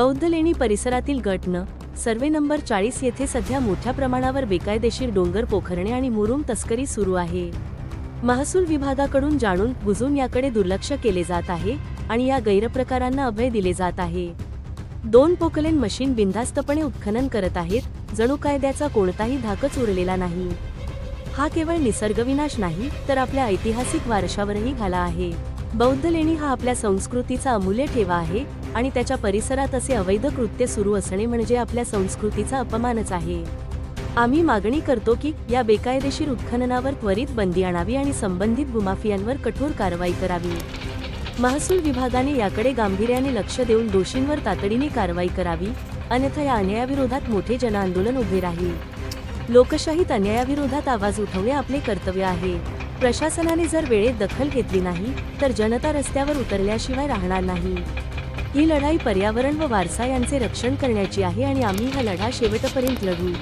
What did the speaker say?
बौद्ध लेणी परिसरातील गटनं सर्वे नंबर चाळीस येथे सध्या मोठ्या प्रमाणावर बेकायदेशीर डोंगर पोखरणे आणि मुरुम तस्करी सुरू आहे. महसूल विभागाकडून जाणून बुजून याकडे दुर्लक्ष केले जात आहे आणि या गैरप्रकारांना अभय दिले जात आहे. दोन पोकलेन मशीन बिनधास्तपणे उत्खनन करत आहेत जणू कायद्याचा कोणताही धाकच उरलेला नाही. हा केवळ निसर्गविनाश नाही तर आपल्या ऐतिहासिक वारशावरही घाला आहे. बौद्ध लेणी हा आपल्या संस्कृतीचा अमूल्य ठेवा आहे आणि त्याच्या परिसरात असे अवैध कृत्य सुरू असणे म्हणजे आपल्या संस्कृतीचा अपमानच आहे. आम्ही मागणी करतो की या बेकायदेशीर उत्खननावर त्वरित बंदी आणावी आणि संबंधित भूमाफियांवर कठोर कारवाई करावी. महसूल विभागाने याकडे गांभीर्याने लक्ष देऊन दोषींवर तातडीने कारवाई करावी अन्यथा या अन्यायाविरोधात मोठे जनआंदोलन उभे राहील. लोकशाहीत अन्यायाविरोधात आवाज उठवणे आपले कर्तव्य आहे. प्रशासनाने जर वेळेत दखल घेतली नाही तर जनता रस्त्यावर उतरल्याशिवाय राहणार नाही. ही लढाई पर्यावरण व वारसा यांचे रक्षण करण्याची आहे आणि आम्ही हा लढा शेवटपर्यंत लढू.